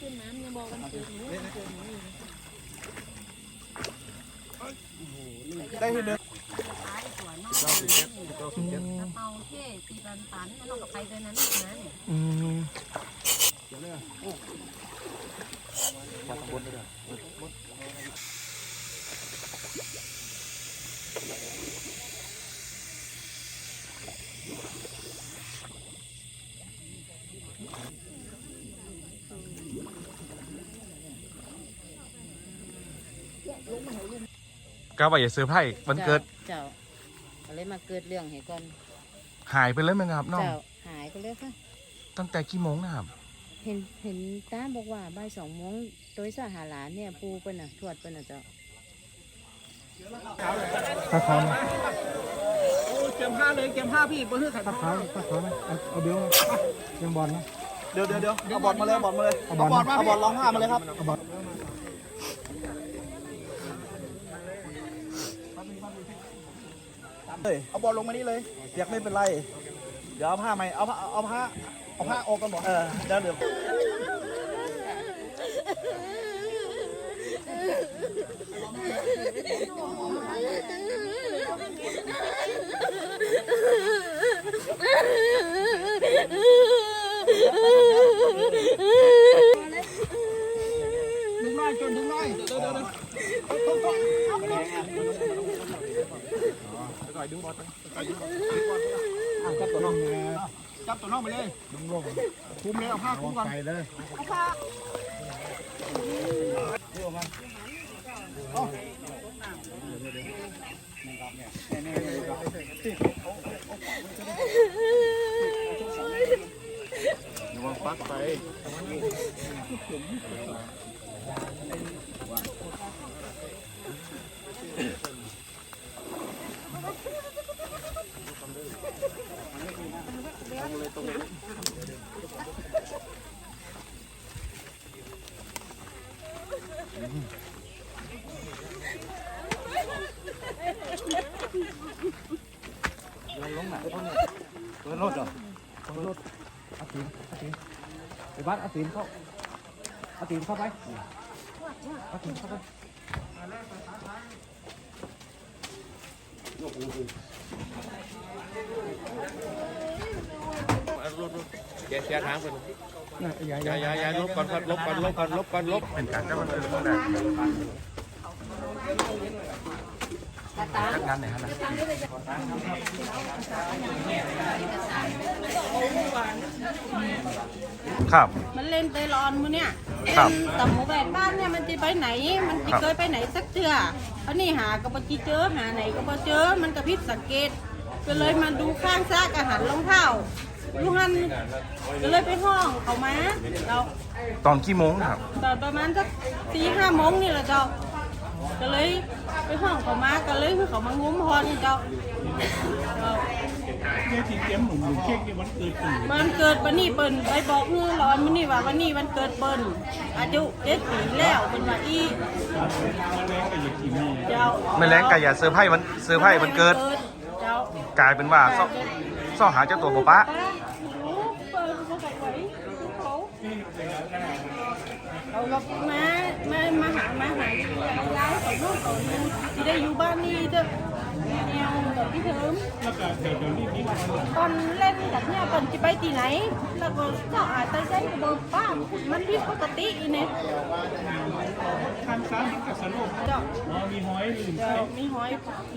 ขึ้นน้ำยังบอกกันเกิดหนูเกิดหนูอยู่ได้เห็นเลยท้ายสวนนอกกระเป๋าเท่ตีปันปันแล้วเราก็ไปเดินนั้นนะเนี่ยอืมเดี๋ยวเลยโอ้มาตะบนเลยเด้อ ก็ว่าอย่าเซอร์ไพรส์วันเกิดเจ้าก็เลยมาเกิดเรื่องให้ก่อนหายไปเลยไหมครับน้องเจ้าหายก็เลยค่ะตั้งแต่กี่โมงนะครับ เห็นเห็นตาบอกว่าบ่ายสองโมงโดยสหาหลานเนี่ยปูเปิ้นน่ะทวดเปิ้นน่ะเจ้าตาขาว เกมห้าเลยเกมห้าพี่บนพื้นขันตาขาวตาขาวเอาเอาเดี๋ยวยังบอลนะเดี๋ยวเดี๋ยวเดี๋ยวเอาบอลมาเลยบอลมาเลยเอาบอลเอาบอลร้องห้ามาเลยครับเอาบอลเฮ้ยเอาบอลลงมานี่เลยเปียกไม่เป็นไร เดี๋ยวเอาผ้าไหมเอาผ้าเอาผ้าเอาผ้าออกกันหมดเออเดี๋ยวเดี๋ยว ดึงหน่อยจนดึงหน่อยเดี๋ยวเดี๋ยวเดี๋ยวต้องต้องต้องก่อยดึงบอลก่อยดึงบอลอะจับตัวน้องจับตัวน้องไปเลยดึงลงคุมเลยเอาผ้าคุมก่อนไปเลย ระวังปักไป ตัวรถเหรอตัวรถเอาตีนเอาตีนไป บ้านเอาตีนเข้าเอาตีนเข้าไปเอาตีนเข้าไปแยกแยกทางไปน่ะอย่าอย่าอย่าอย่าลบก่อนครับลบก่อนลบก่อนลบก่อนลบเป็นการจะมาเดินตรงไหน จัดงานไหนฮะนะครับ มันเล่นไปรอนมือเนี่ยครับแต่หมูแบกบ้านเนี่ยมันจะไปไหน มันจะครับเคยไปไหนสักเทื่ออันนี้หาก็บ่จีเจอหาไหนก็บ่เจอมันกระพริบสังเกตก็เลยมาดูข้างซากอาหารรองเท้าลูกหันก็เลยไปห้องเขามาเราตอนกี่โมงนะครับ ตอนประมาณสักสี่ห้าโมงนี่แหละเจ้า ก็เลยไปห้องเขามาก็เลยให้เขามางุ้มพอนี่เจ้าเจ้าเนี่ยที่เตรียมหนุ่มหนุ่มเค้กเนี่ยวันเกิดตื่นวันเกิดวันนี้เปิ้นไปบอกมือร้อนมื้อนี้ว่าวันนี้วันเกิดเปิ้นอายุเจ็ดปีแล้วเปิ้นว่าอีมาแรงกับอย่างที่มีเจ้าไม่แรงกะอย่าเซอร์ไพรส์วันเซอร์ไพรส์วันเกิด เจ้ากลายเป็นว่าซ่อซ่อหาเจ้าตัวป๊าป๊าโอ้เปิ้นเขาไปไว้เขาเขาก็มามามาหามา ที่ได้อยู่บ้านนี่เด้อแนวกับพี่เทิมตอนเล่นกับเนี่ยเปิ้นจะไปที่ไหน แล้วก็อาจจะใจก็บอกป้ามันผิดปกติอีเนี่ยทางซ้ายมันกับสนุกเจ้าอ๋อมีหอยลืมเดี๋ยวมีหอย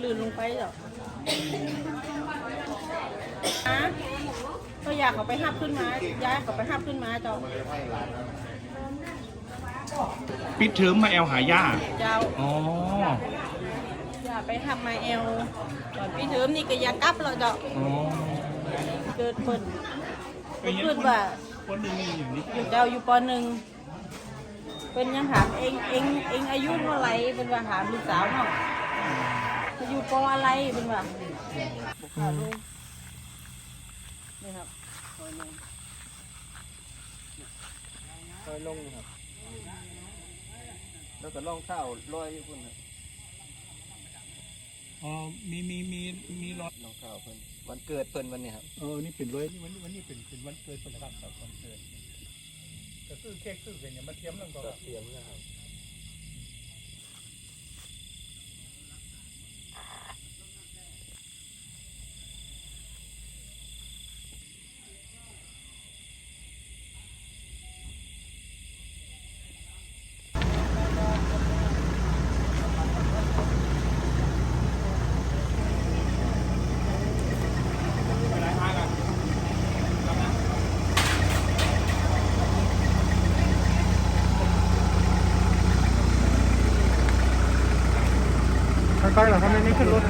ลื่นลงไปเดี๋ยวนะก็อยากเขาไปหับขึ้นมา ย้ายเขาไปหับขึ้นมาเจ้า ปิดเทอมมาแอลหายาเจ้าอ๋อ อยากไปหับมาเอลก่อนพี่เทิมนี่ก็อยากกลับแล้วเจ้าอ๋อเกิดเปิดไปเห็นขึ้นคนว่าคนหนึ่งนี่อย่างนี้อยู่เจ้าอยู่ปหนึ่งเป็นยังถามเองเองเองอายุเท่าไหร่เป็นว่าถามลูกสาวเนาะจะอยู่ปอะไรเป็นว่าบอกข่าวลุงนี่ครับซอยลงลอยลงครับ แล้วก็ล่องข้าวลอยอยู่พุ่นครับอ๋อมีมีมีมีรถล่องข้าวเพิ่นวันเกิดเพิ่นวันนี้ครับเออนี่เป็นร้อยนี่วันนี้วันนี้เป็นเป็นวันเกิดคนละครับครับวันเกิดก็คือเค้กคือเป็นอย่างมาเทียมนั่นก็เตรียมนะครับ ค่อยๆหรอครับไม่ไม่ขึ้นรถ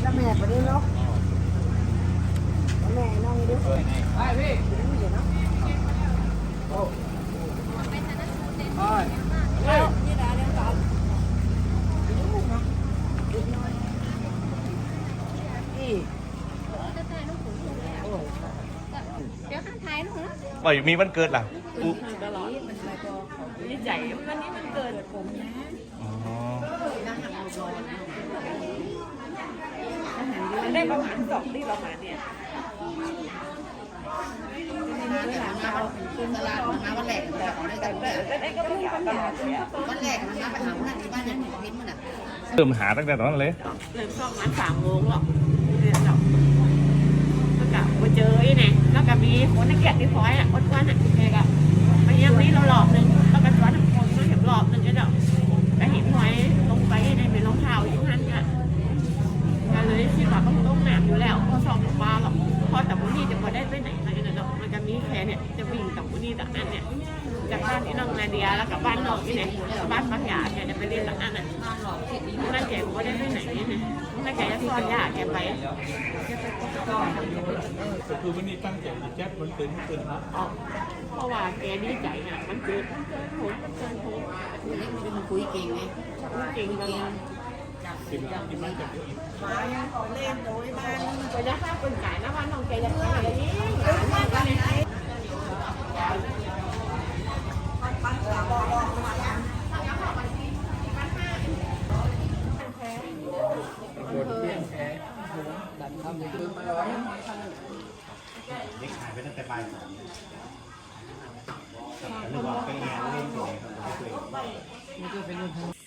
แล้วแม่ไปได้เนาะแม่น้องดิ เดี๋ยวข้างท้ายลูก นะว่ามีวันเกิดล่ะอุตลอดดีใจวันนี้มันเกิดผมนะอ๋อได้ประมาณสองที่ประมาณเนี่ยตลาดมันมาวันแรกแบบได้กันแบบได้ก็ไม่มีปัญหาเลยอะวันแรกมันมาไปหาคนที่บ้านนั้นมิ้นมันอะเริ่มหาตั้งแต่ตอนนั้นเลยเริ่มซ่อมมาสามโมงหรอกเรียนหรอกแล้วก็มาเจอไอ้เนี่ ดีคนนักเกียรติที่พอยอะอ้วนอะแกอะมาเยี่ยมนี่เราหลอกหนึ่ง นั่นแกจะสอนยาแกไปก็คือวันนี้ตั้งใจจะแจ๊บมันเกินเกินครับออกเพราะว่าแกดีใจน่ะมันเกิดมันเกิดผลมันเกิดผลเล็กมันคุยเก่งไงจริงเลยกินกินมันจะกินก็จะห้าเป็นไก่นะว่าน้องแกจะขายอะไรนี้ เด็กหายไปตั้งแต่บ่ายสองหรือว่าไปงานเล่นอยู่ครับ